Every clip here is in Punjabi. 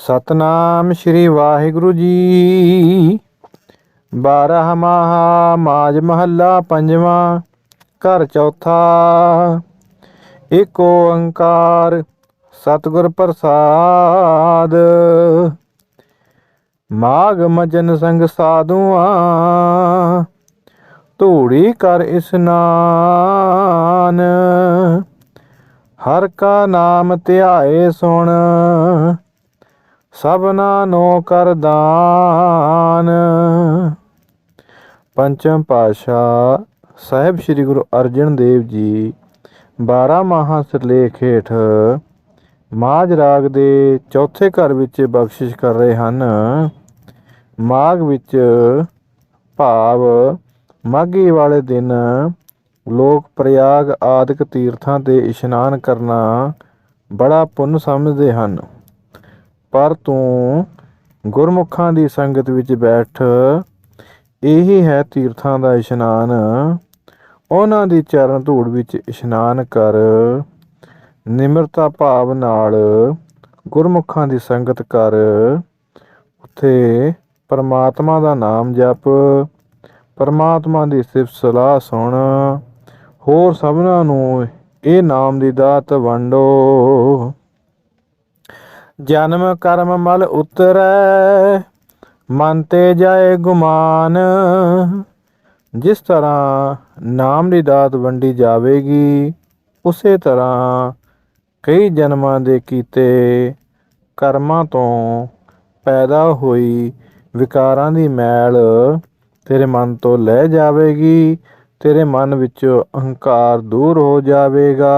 ਸਤਨਾਮ ਸ੍ਰੀ ਵਾਹਿਗੁਰੂ ਜੀ। ਬਾਰਹ ਮਾਹਾ ਮਾਜ ਮਹੱਲਾ ਪੰਜਵਾਂ, ਘਰ ਚੌਥਾ। ਏਕ ਓੰਕਾਰ ਸਤਿਗੁਰ ਪ੍ਰਸਾਦ। ਮਾਗ ਮਜਨ ਸੰਗ ਸਾਧੂਆਂ, ਧੂੜੀ ਕਰ ਇਸਨਾਨ ਹਰ ਕਾ ਨਾਮ ਧਿਆਏ ਸੁਣ ਸਭਨਾ ਨੋ ਕਰ ਦਾਨ। ਪੰਚਮ ਪਾਸ਼ਾ ਸਾਹਿਬ ਸ੍ਰੀ ਗੁਰੂ ਅਰਜਨ ਦੇਵ ਜੀ 12 ਮਹਾ ਸਿਰਲੇਖ ਹੇਠ ਮਾਝ ਰਾਗ ਦੇ ਚੌਥੇ ਘਰ ਵਿੱਚ ਬਖਸ਼ਿਸ਼ ਕਰ ਰਹੇ ਹਨ। ਮਾਘ ਵਿੱਚ ਭਾਵ ਮਾਘੀ ਵਾਲੇ ਦਿਨ ਲੋਕ ਪ੍ਰਯਾਗ ਆਦਿਕ ਤੀਰਥਾਂ ਤੇ ਇਸ਼ਨਾਨ ਕਰਨਾ ਬੜਾ ਪੁੰਨ ਸਮਝਦੇ ਹਨ। ਪਰ ਤੂੰ ਗੁਰਮੁਖਾਂ ਦੀ ਸੰਗਤ ਵਿੱਚ ਬੈਠ। ਇਹੀ ਹੈ ਤੀਰਥਾਂ ਦਾ ਇਸ਼ਨਾਨ। ਉਹਨਾਂ ਦੀ ਚਰਨ ਧੂੜ ਵਿੱਚ ਇਸ਼ਨਾਨ ਕਰ। ਨਿਮਰਤਾ ਭਾਵ ਨਾਲ ਗੁਰਮੁਖਾਂ ਦੀ ਸੰਗਤ ਕਰ। ਉੱਥੇ ਪਰਮਾਤਮਾ ਦਾ ਨਾਮ ਜਪ। ਪਰਮਾਤਮਾ ਦੀ ਸਿਫਤ ਸਲਾਹ ਸੁਣ। ਹੋਰ ਸਭਨਾਂ ਨੂੰ ਇਹ ਨਾਮ ਦੀ ਦਾਤ ਵੰਡੋ। ਜਨਮ ਕਰਮ ਮਲ ਉਤਰੈ, ਮਨ ਤੇ ਜਾਏ ਗੁਮਾਨ। ਜਿਸ ਤਰ੍ਹਾਂ ਨਾਮ ਦੀ ਦਾਤ ਵੰਡੀ ਜਾਵੇਗੀ, ਉਸੇ ਤਰ੍ਹਾਂ ਕਈ ਜਨਮਾਂ ਦੇ ਕੀਤੇ ਕਰਮਾਂ ਤੋਂ ਪੈਦਾ ਹੋਈ ਵਿਕਾਰਾਂ ਦੀ ਮੈਲ ਤੇਰੇ ਮਨ ਤੋਂ ਲੈ ਜਾਵੇਗੀ, ਤੇਰੇ ਮਨ ਵਿੱਚੋਂ ਅਹੰਕਾਰ ਦੂਰ ਹੋ ਜਾਵੇਗਾ।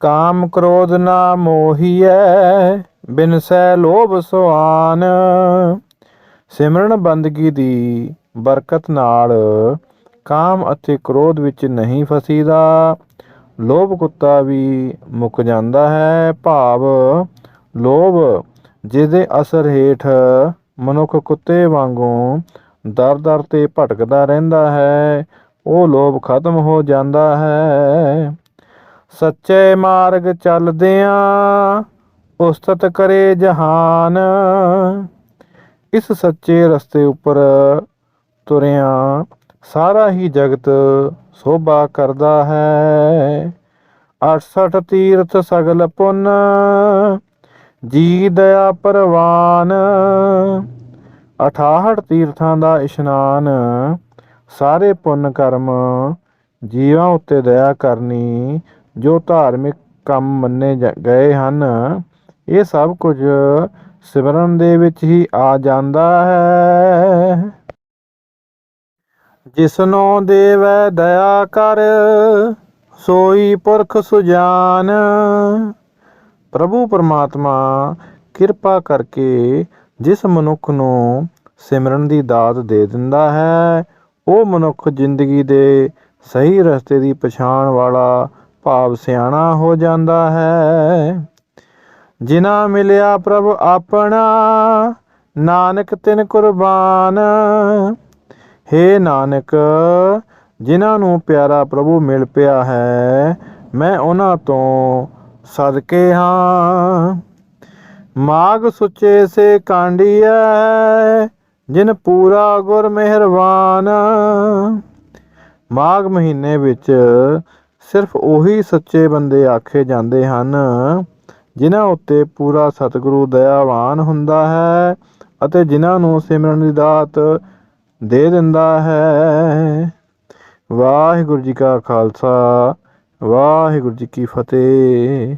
ਕਾਮ ਕ੍ਰੋਧ ਨਾ ਮੋਹੀਐ ਬਿਨਸੈ ਲੋਭ ਸੁਆਨ ਸਿਮਰਨ ਬੰਦਗੀ ਦੀ ਬਰਕਤ ਨਾਲ ਕਾਮ ਅਤੇ ਕ੍ਰੋਧ ਵਿੱਚ ਨਹੀਂ ਫਸੀਦਾ, ਲੋਭ ਕੁੱਤਾ ਵੀ ਮੁੱਕ ਜਾਂਦਾ ਹੈ ਭਾਵ। ਲੋਭ ਜਿਹਦੇ ਅਸਰ ਹੇਠ ਮਨੁੱਖ ਕੁੱਤੇ ਵਾਂਗੂ ਦਰ-ਦਰ ਤੇ ਭਟਕਦਾ ਰਹਿੰਦਾ ਹੈ, ਉਹ ਲੋਭ ਖਤਮ ਹੋ ਜਾਂਦਾ ਹੈ। ਸੱਚੇ ਮਾਰਗ ਚੱਲਦਿਆਂ ਉਸਤਤ ਕਰੇ ਜਹਾਨ। ਇਸ ਸੱਚੇ ਰਸਤੇ ਉੱਪਰ ਤੁਰਿਆਂ ਸਾਰਾ ਹੀ ਜਗਤ ਸੋਭਾ ਕਰਦਾ ਹੈ। 68 ਤੀਰਥ ਸਗਲ ਪੁੰਨ, ਜੀ ਦਇਆ ਪਰਵਾਨ। 68 ਤੀਰਥਾਂ ਦਾ ਇਸ਼ਨਾਨ, ਸਾਰੇ ਪੁੰਨ ਕਰਮ ਜੀਵਾਂ ਉੱਤੇ ਦਇਆ ਕਰਨੀ ਜੋ ਧਾਰਮਿਕ ਕੰਮ ਮੰਨੇ ਜਾ- ਗਏ ਹਨ, ਇਹ ਸਭ ਕੁਝ ਸਿਮਰਨ ਦੇ ਵਿੱਚ ਹੀ ਆ ਜਾਂਦਾ ਹੈ। ਜਿਸਨੋ ਦੇਵੈ ਦਇਆ ਕਰ, ਸੋਈ ਪੁਰਖ ਸੁਜਾਨ। ਪ੍ਰਭੂ ਪਰਮਾਤਮਾ, ਕਿਰਪਾ ਕਰਕੇ ਜਿਸ ਮਨੁੱਖ ਨੂੰ ਸਿਮਰਨ ਦੀ ਦਾਤ ਦੇ ਦਿੰਦਾ ਹੈ, ਉਹ ਮਨੁੱਖ ਜ਼ਿੰਦਗੀ ਦੇ ਸਹੀ ਰਸਤੇ ਦੀ ਪਛਾਣ ਵਾਲਾ ਭਾਵ ਸਿਆਣਾ ਹੋ ਜਾਂਦਾ ਹੈ। ਜਿਨਾ ਮਿਲਿਆ ਪ੍ਰਭ ਆਪਣਾ, ਨਾਨਕ ਤਿਨ ਕੁਰਬਾਨ। ਹੇ ਨਾਨਕ, ਜਿਨ੍ਹਾਂ ਨੂੰ ਪਿਆਰਾ ਪ੍ਰਭੂ ਮਿਲ ਪਿਆ ਹੈ, ਮੈਂ ਉਹਨਾਂ ਤੋਂ ਸਦਕੇ ਹਾਂ। ਮਾਗ ਸੁਚੇ ਸੇ ਕਾਂਡੀਐ, ਜਿਨ ਪੂਰਾ ਗੁਰ ਮਿਹਰਬਾਨ। ਮਾਘ ਮਹੀਨੇ ਵਿੱਚ ਸਿਰਫ ਉਹੀ ਸੱਚੇ ਬੰਦੇ ਆਖੇ ਜਾਂਦੇ ਹਨ, ਜਿਨ੍ਹਾਂ ਉੱਤੇ ਪੂਰਾ ਸਤਿਗੁਰੂ ਦਇਆਵਾਨ ਹੁੰਦਾ ਹੈ ਅਤੇ ਜਿਨ੍ਹਾਂ ਨੂੰ ਸਿਮਰਨ ਦੀ ਦਾਤ ਦੇ ਦਿੰਦਾ ਹੈ। ਵਾਹਿਗੁਰੂ ਜੀ ਕਾ ਖਾਲਸਾ, ਵਾਹਿਗੁਰੂ ਜੀ ਕੀ ਫਤਿਹ।